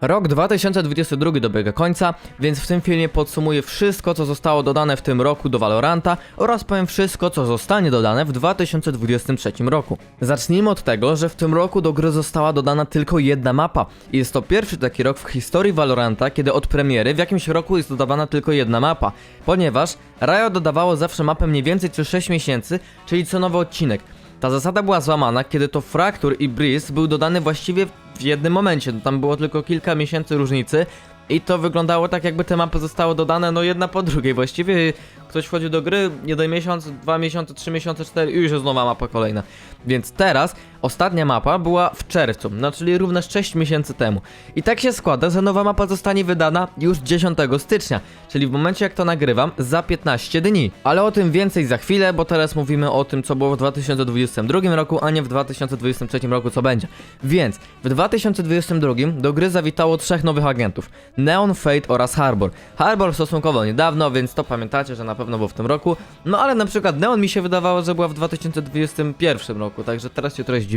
Rok 2022 dobiega końca, więc w tym filmie podsumuję wszystko, co zostało dodane w tym roku do Valoranta oraz powiem wszystko, co zostanie dodane w 2023 roku. Zacznijmy od tego, że w tym roku do gry została dodana tylko jedna mapa. Jest to pierwszy taki rok w historii Valoranta, kiedy od premiery w jakimś roku jest dodawana tylko jedna mapa, ponieważ Riot dodawało zawsze mapę mniej więcej co 6 miesięcy, czyli co nowy odcinek. Ta zasada była złamana, kiedy to Fracture i Breeze był dodany właściwie w jednym momencie. No, Tam było tylko kilka miesięcy różnicy i to wyglądało tak, jakby te mapy zostały dodane no jedna po drugiej. Właściwie ktoś wchodził do gry, jeden miesiąc, dwa miesiące, trzy miesiące, cztery i już jest nowa mapa kolejna. Więc teraz ostatnia mapa była w czerwcu, no czyli równe 6 miesięcy temu. I tak się składa, że nowa mapa zostanie wydana już 10 stycznia, czyli w momencie jak to nagrywam, za 15 dni. Ale o tym więcej za chwilę, bo teraz mówimy o tym, co było w 2022 roku, a nie w 2023 roku, co będzie. Więc w 2022 do gry zawitało trzech nowych agentów: Neon, Fate oraz Harbor. Harbor stosunkowo niedawno, więc to pamiętacie, że na pewno był w tym roku. No ale na przykład Neon mi się wydawało, że była w 2021 roku, także teraz się trochę zdziwiłem.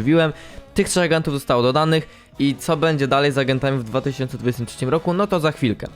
Tych trzech agentów zostało dodanych i co będzie dalej z agentami w 2023 roku, no to za chwilkę.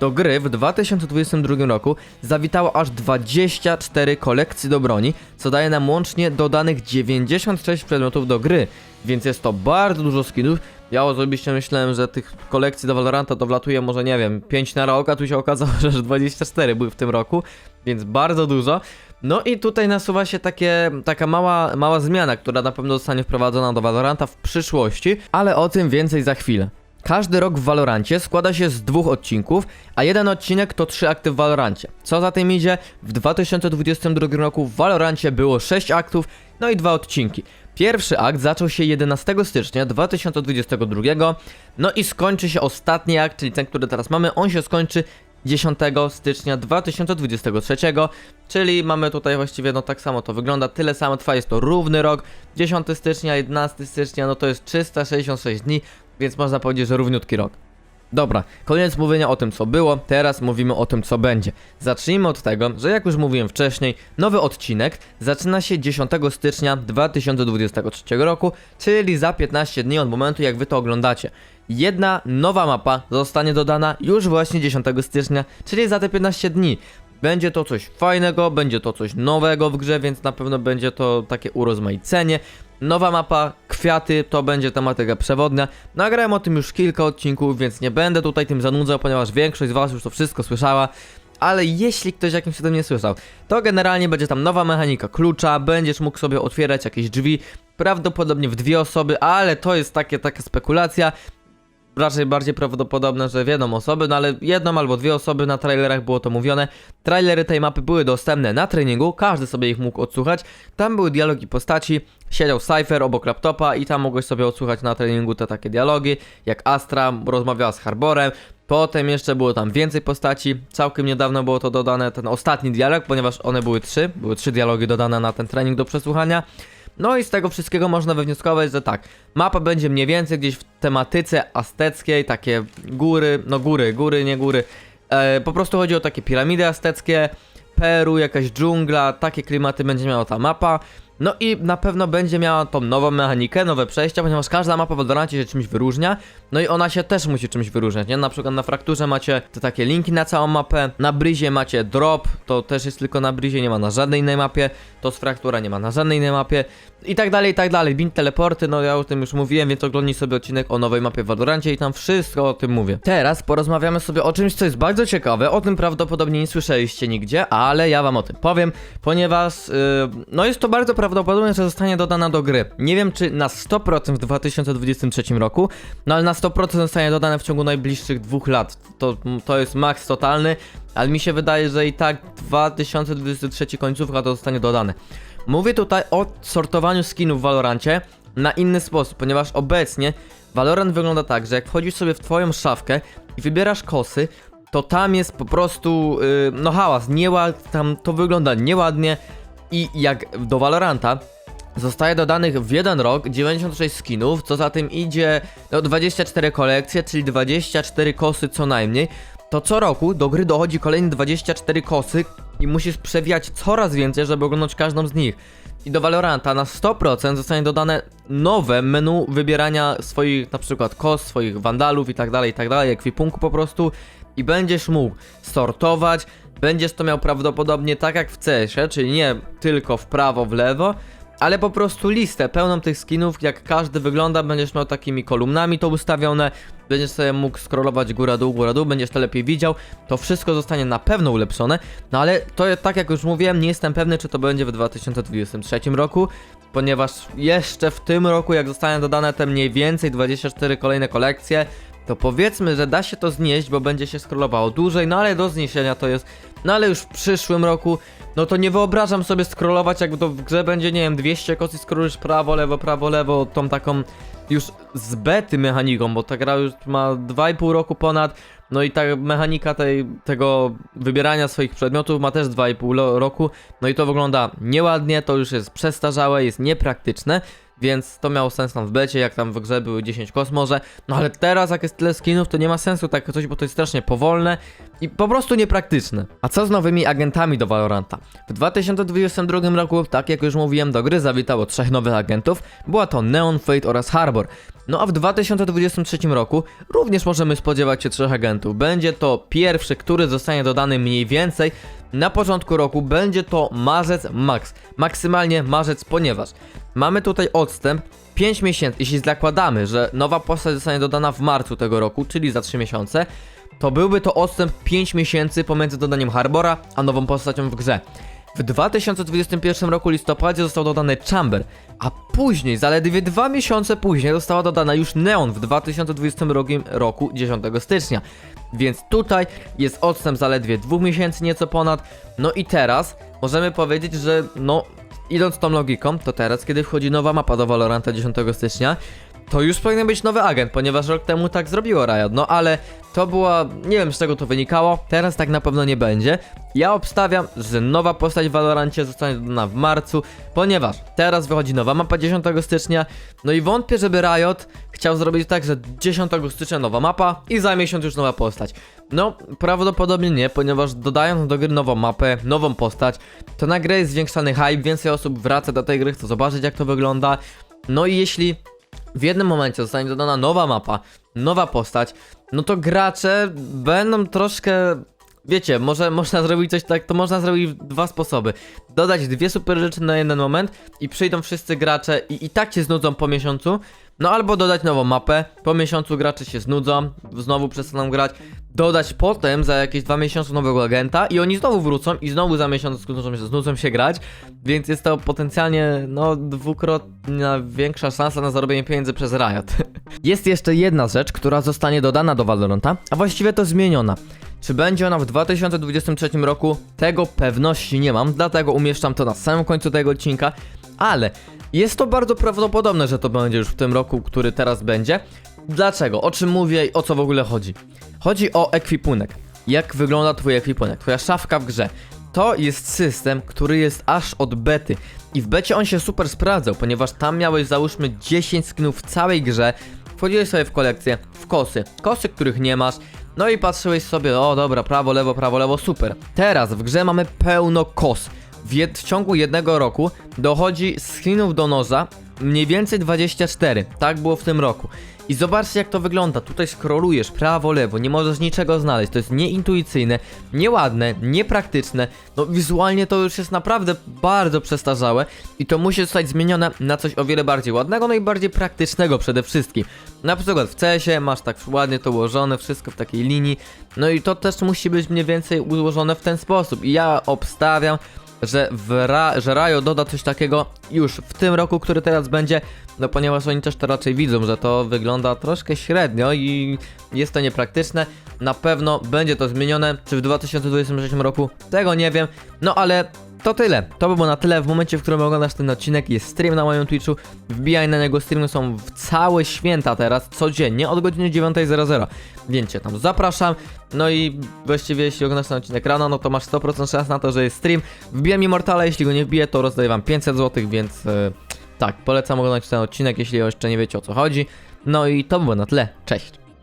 Do gry w 2022 roku zawitało aż 24 kolekcje do broni, co daje nam łącznie dodanych 96 przedmiotów do gry, więc jest to bardzo dużo skinów. Ja osobiście myślałem, że tych kolekcji do Valoranta to wlatuje może nie wiem 5 na rok, a tu się okazało, że aż 24 były w tym roku, więc bardzo dużo. No i tutaj nasuwa się takie, taka mała, mała zmiana, która na pewno zostanie wprowadzona do Valoranta w przyszłości, ale o tym więcej za chwilę. Każdy rok w Valorancie składa się z dwóch odcinków, a jeden odcinek to trzy akty w Valorancie. Co za tym idzie, w 2022 roku w Valorancie było 6 aktów, no i dwa odcinki. Pierwszy akt zaczął się 11 stycznia 2022, no i skończy się ostatni akt, czyli ten, który teraz mamy, on się skończy 10 stycznia 2023, czyli mamy tutaj właściwie no tak samo to wygląda, tyle samo trwa, jest to równy rok, 10 stycznia, 11 stycznia, no to jest 366 dni, więc można powiedzieć, że równiutki rok. Dobra, koniec mówienia o tym co było, teraz mówimy o tym co będzie. Zacznijmy od tego, że jak już mówiłem wcześniej, nowy odcinek zaczyna się 10 stycznia 2023 roku, czyli za 15 dni od momentu jak wy to oglądacie. Jedna nowa mapa zostanie dodana już właśnie 10 stycznia, czyli za te 15 dni. Będzie to coś fajnego, będzie to coś nowego w grze, więc na pewno będzie to takie urozmaicenie. Nowa mapa, kwiaty, to będzie tematyka przewodnia. Nagrałem o tym już kilka odcinków, więc nie będę tutaj tym zanudzał, ponieważ większość z was już to wszystko słyszała. Ale jeśli ktoś jakimś cudem nie słyszał, to generalnie będzie tam nowa mechanika klucza, będziesz mógł sobie otwierać jakieś drzwi, prawdopodobnie w dwie osoby, ale to jest takie, taka spekulacja raczej bardziej prawdopodobne, że w jedną osobę, no ale jedną albo dwie osoby na trailerach było to mówione. Trailery tej mapy były dostępne na treningu, każdy sobie ich mógł odsłuchać. Tam były dialogi postaci, siedział Cypher obok laptopa i tam mogłeś sobie odsłuchać na treningu te takie dialogi, jak Astra rozmawiała z Harborem. Potem jeszcze było tam więcej postaci. Całkiem niedawno było to dodane, ten ostatni dialog, ponieważ one były trzy. Były trzy dialogi dodane na ten trening do przesłuchania. No i z tego wszystkiego można wywnioskować, że tak, mapa będzie mniej więcej gdzieś w tematyce azteckiej, takie góry, no góry, góry, nie góry. E, po prostu chodzi o takie piramidy azteckie, Peru, jakaś dżungla, takie klimaty będzie miała ta mapa. No i na pewno będzie miała tą nową mechanikę, nowe przejścia, ponieważ każda mapa w Valorantcie się czymś wyróżnia, no i ona się też musi czymś wyróżniać, nie? Na przykład na Frakturze macie te takie linki na całą mapę, na Bryzie macie drop, to też jest tylko na Bryzie, nie ma na żadnej innej mapie, to z Fraktura nie ma na żadnej innej mapie i tak dalej, i tak dalej. Bint teleporty, no ja o tym już mówiłem, więc oglądnij sobie odcinek o nowej mapie w Valorancie i tam wszystko o tym mówię. Teraz porozmawiamy sobie o czymś, co jest bardzo ciekawe, o tym prawdopodobnie nie słyszeliście nigdzie, ale ja wam o tym powiem, ponieważ, yy, no jest to bardzo prawdopodobne, że zostanie dodana do gry. Nie wiem, czy na 100% w 2023 roku, no ale na 100% zostanie dodane w ciągu najbliższych dwóch lat. To, to jest maks totalny, ale mi się wydaje, że i tak 2023 końcówka to zostanie dodane. Mówię tutaj o sortowaniu skinów w Valorancie na inny sposób, ponieważ obecnie Valorant wygląda tak, że jak wchodzisz sobie w twoją szafkę i wybierasz kosy, to tam jest po prostu, yy, no hałas, nieład, tam to wygląda nieładnie i jak do Valoranta Zostaje dodanych w jeden rok 96 skinów, co za tym idzie no, 24 kolekcje, czyli 24 kosy co najmniej. To co roku do gry dochodzi kolejne 24 kosy i musisz przewijać coraz więcej, żeby oglądać każdą z nich. i do Valoranta na 100% zostanie dodane nowe menu wybierania swoich na przykład kos, swoich wandalów i tak dalej, i tak dalej, ekwipunku po prostu i będziesz mógł sortować, będziesz to miał prawdopodobnie tak jak w CS-ie, czyli nie tylko w prawo, w lewo, ale po prostu listę pełną tych skinów, jak każdy wygląda, będziesz miał takimi kolumnami to ustawione, będziesz sobie mógł scrollować góra-dół, góra-dół, będziesz to lepiej widział, to wszystko zostanie na pewno ulepszone, no ale to tak jak już mówiłem, nie jestem pewny, czy to będzie w 2023 roku, ponieważ jeszcze w tym roku, jak zostaną dodane te mniej więcej 24 kolejne kolekcje, to powiedzmy, że da się to znieść, bo będzie się scrollowało dłużej, no ale do zniesienia to jest, no ale już w przyszłym roku, no to nie wyobrażam sobie scrollować, jak to w grze będzie, nie wiem, 200 kocy scrollujesz prawo, lewo, prawo, lewo, tą taką już z bety mechaniką, bo ta gra już ma 2,5 roku ponad, no i ta mechanika tej, tego wybierania swoich przedmiotów ma też 2,5 lo- roku, no i to wygląda nieładnie, to już jest przestarzałe, jest niepraktyczne, więc to miało sens tam w becie, jak tam w grze były 10 kos może, no ale teraz jak jest tyle skinów, to nie ma sensu takie coś, bo to jest strasznie powolne i po prostu niepraktyczne. A co z nowymi agentami do Valoranta? W 2022 roku, tak jak już mówiłem, do gry zawitało trzech nowych agentów, była to Neon, Fate oraz Harbor. No a w 2023 roku również możemy spodziewać się trzech agentów. Będzie to pierwszy, który zostanie dodany mniej więcej na początku roku, będzie to marzec max. Maksymalnie marzec, ponieważ mamy tutaj odstęp 5 miesięcy. Jeśli zakładamy, że nowa postać zostanie dodana w marcu tego roku, czyli za 3 miesiące, to byłby to odstęp 5 miesięcy pomiędzy dodaniem Harbora a nową postacią w grze. W 2021 roku listopadzie został dodany Chamber, a później, zaledwie dwa miesiące później, została dodana już Neon w 2022 roku 10 stycznia. Więc tutaj jest odstęp zaledwie dwóch miesięcy, nieco ponad. No i teraz możemy powiedzieć, że no, idąc tą logiką, to teraz, kiedy wchodzi nowa mapa do Valoranta 10 stycznia, to już powinien być nowy agent, ponieważ rok temu tak zrobiło Riot, no ale to była, nie wiem z czego to wynikało, teraz tak na pewno nie będzie. Ja obstawiam, że nowa postać w Valorancie zostanie dodana w marcu, ponieważ teraz wychodzi nowa mapa 10 stycznia, no i wątpię, żeby Riot chciał zrobić tak, że 10 stycznia nowa mapa i za miesiąc już nowa postać. No, prawdopodobnie nie, ponieważ dodając do gry nową mapę, nową postać, to na grę jest zwiększany hype, więcej osób wraca do tej gry, chce zobaczyć jak to wygląda. No i jeśli w jednym momencie zostanie dodana nowa mapa, nowa postać, no to gracze będą troszkę. Wiecie, może można zrobić coś tak, to można zrobić w dwa sposoby. Dodać dwie super rzeczy na jeden moment i przyjdą wszyscy gracze i i tak się znudzą po miesiącu. No albo dodać nową mapę, po miesiącu gracze się znudzą, znowu przestaną grać. Dodać potem za jakieś dwa miesiące nowego agenta i oni znowu wrócą i znowu za miesiąc znudzą się, znudzą się grać. Więc jest to potencjalnie, no, dwukrotnie większa szansa na zarobienie pieniędzy przez Riot. Jest jeszcze jedna rzecz, która zostanie dodana do Valoranta, a właściwie to zmieniona. Czy będzie ona w 2023 roku? Tego pewności nie mam, dlatego umieszczam to na samym końcu tego odcinka, ale jest to bardzo prawdopodobne, że to będzie już w tym roku, który teraz będzie. Dlaczego? O czym mówię i o co w ogóle chodzi? Chodzi o ekwipunek. Jak wygląda twój ekwipunek, twoja szafka w grze. To jest system, który jest aż od bety. I w becie on się super sprawdzał, ponieważ tam miałeś załóżmy 10 skinów w całej grze. Wchodziłeś sobie w kolekcję, w kosy, kosy, których nie masz. No i patrzyłeś sobie, o dobra, prawo, lewo, prawo, lewo, super. Teraz w grze mamy pełno kos. W, w ciągu jednego roku dochodzi skinów do noża mniej więcej 24. Tak było w tym roku. I zobaczcie jak to wygląda. Tutaj scrollujesz prawo, lewo, nie możesz niczego znaleźć. To jest nieintuicyjne, nieładne, niepraktyczne. No wizualnie to już jest naprawdę bardzo przestarzałe i to musi zostać zmienione na coś o wiele bardziej ładnego, no i bardziej praktycznego przede wszystkim. Na przykład w CS-ie masz tak ładnie to ułożone, wszystko w takiej linii. No i to też musi być mniej więcej ułożone w ten sposób. I ja obstawiam, że, w Ra że Rajo doda coś takiego już w tym roku, który teraz będzie, no ponieważ oni też to raczej widzą, że to wygląda troszkę średnio i jest to niepraktyczne. Na pewno będzie to zmienione, czy w 2023 roku, tego nie wiem, no ale to tyle. To by było na tyle. W momencie, w którym oglądasz ten odcinek, jest stream na moim Twitchu. Wbijaj na niego, streamy są w całe święta teraz, codziennie od godziny 9.00. Więc cię tam zapraszam. No i właściwie, jeśli oglądasz ten odcinek rano, no to masz 100% szans na to, że jest stream. Wbijam Immortala, jeśli go nie wbiję, to rozdaję wam 500 zł, więc e, tak, polecam oglądać ten odcinek, jeśli jeszcze nie wiecie o co chodzi. No i to by było na tyle. Cześć.